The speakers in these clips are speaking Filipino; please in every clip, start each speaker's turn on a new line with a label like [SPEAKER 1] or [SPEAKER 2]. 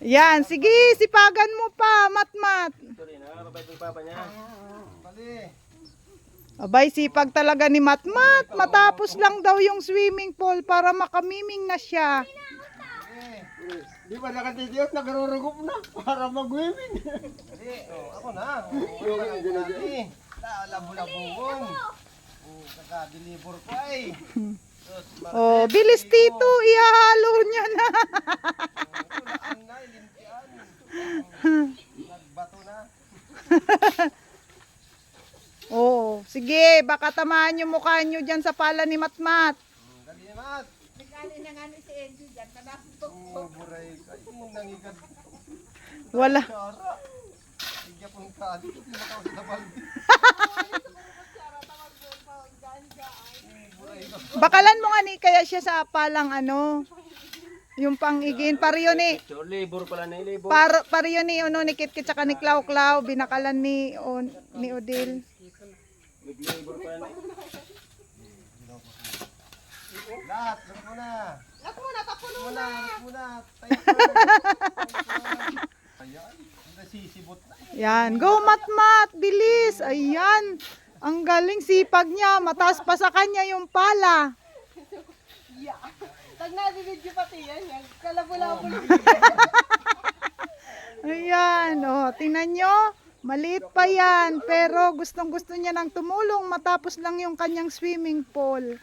[SPEAKER 1] Yan, sige, sipagan mo pa, matmat.
[SPEAKER 2] Ito rin, nakakabait ng papa niya.
[SPEAKER 3] Bali.
[SPEAKER 1] Abay, sipag talaga ni Matmat. Matapos lang daw yung swimming pool para makamiming na siya.
[SPEAKER 3] Eh, Di ba nakatitiyot, nagrurugup na para mag-swimming. Bali, oh, ako na. Oh, ako na. Bali. Labo-labuong. Oh, kaka-deliver ko ay. Sus,
[SPEAKER 1] Oh, bilis tito, ihahalo niya na.
[SPEAKER 3] Ang na, ilimpian. Nagbato na.
[SPEAKER 1] Oh, sige, baka tamaan yung mukha niyo dyan sa pala ni Matmat.
[SPEAKER 3] Hmm, Dali naman. Oh, buray ka. Yung nangigad.
[SPEAKER 1] Wala.
[SPEAKER 3] Hindi pong kali. Hindi makawag sa balde.
[SPEAKER 1] Bakalan mo nga ni kaya siya sa palang ano, yung pang-igin. Pariyo ni,
[SPEAKER 2] So, labor pala na labor.
[SPEAKER 1] par, pariyo ni, ano, ni Kit Kit tsaka ni Klaw Klaw, binakalan ni, o, ni Odil.
[SPEAKER 2] Nag-labor pala na.
[SPEAKER 3] Lahat. Lahat mo na. Lahat mo na. Tapuno na. Lahat mo na. Tayo. Ayan. Nasisibot na.
[SPEAKER 1] Yan, go Matmat, bilis. Ayan, ang galing sipag niya. Mataas pa sa kanya yung pala.
[SPEAKER 4] Pag nabibidyo pati yan, yan. Kalabo-labo
[SPEAKER 1] Ayan, oh, tingnan nyo. Maliit pa yan, pero gustong gusto niya nang tumulong matapos lang yung kanyang swimming pool.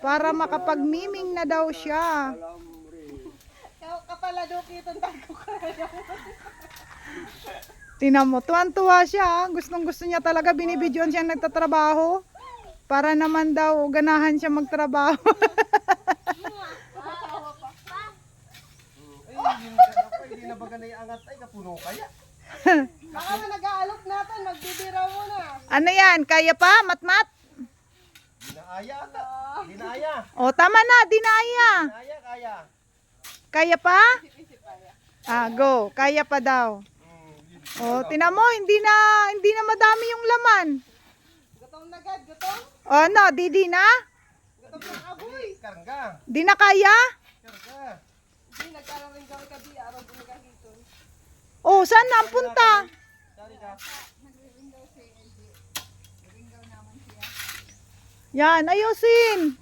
[SPEAKER 1] Para makapag-miming na daw siya. Tingnan mo, tuwan-tuwa siya. Gustong gusto niya talaga binibidyoan siya nagtatrabaho. Para naman daw ganahan siya magtrabaho.
[SPEAKER 3] Ay, hindi na na baga naiangat. Ay, kapuno kaya.
[SPEAKER 4] Baka na nag-aalok natin, magbibira mo na.
[SPEAKER 1] ano yan, kaya pa, matmat?
[SPEAKER 3] Dinaaya ata. Dinaaya.
[SPEAKER 1] O, tama na, dinaya.
[SPEAKER 3] Dinaaya kaya.
[SPEAKER 1] Kaya pa? Ah, go. Kaya pa daw.
[SPEAKER 3] Hmm, yun.
[SPEAKER 1] O, tinan mo, hindi na, hindi na madami yung laman.
[SPEAKER 4] Gutom na gad, gutom.
[SPEAKER 1] O, no, di, di na?
[SPEAKER 4] Gutom na aboy.
[SPEAKER 3] Karga.
[SPEAKER 1] Di na kaya?
[SPEAKER 3] Karga.
[SPEAKER 4] Hindi, nagkararing gawin ka di, araw bumiga dito.
[SPEAKER 1] O, saan na ang punta? Yan, ayusin.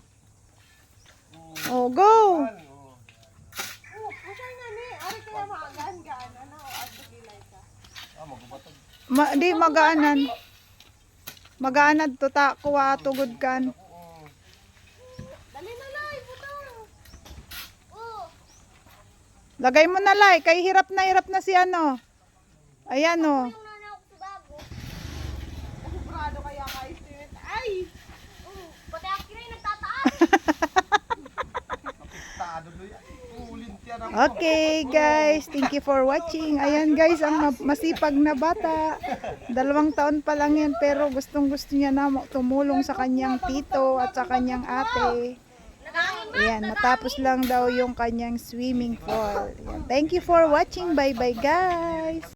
[SPEAKER 1] Go.
[SPEAKER 4] Oh,
[SPEAKER 3] magubatag.
[SPEAKER 1] Ma, di, magaanan. Magaanan to ta, kuha tugod kan.
[SPEAKER 3] Oo.
[SPEAKER 4] Dali na lang, butang. Oh.
[SPEAKER 1] Lagay mo na lai, kay hirap na hirap na si ano. Ayan o.
[SPEAKER 3] Tiyan ang
[SPEAKER 1] Okay guys, thank you for watching. Ayan guys, ang ma- masipag na bata. Dalawang taon pa lang yan pero gustong gusto niya na tumulong sa kanyang tito at sa kanyang ate. Ayan, matapos lang daw yung kanyang swimming pool. Ayan. Thank you for watching. Bye bye guys.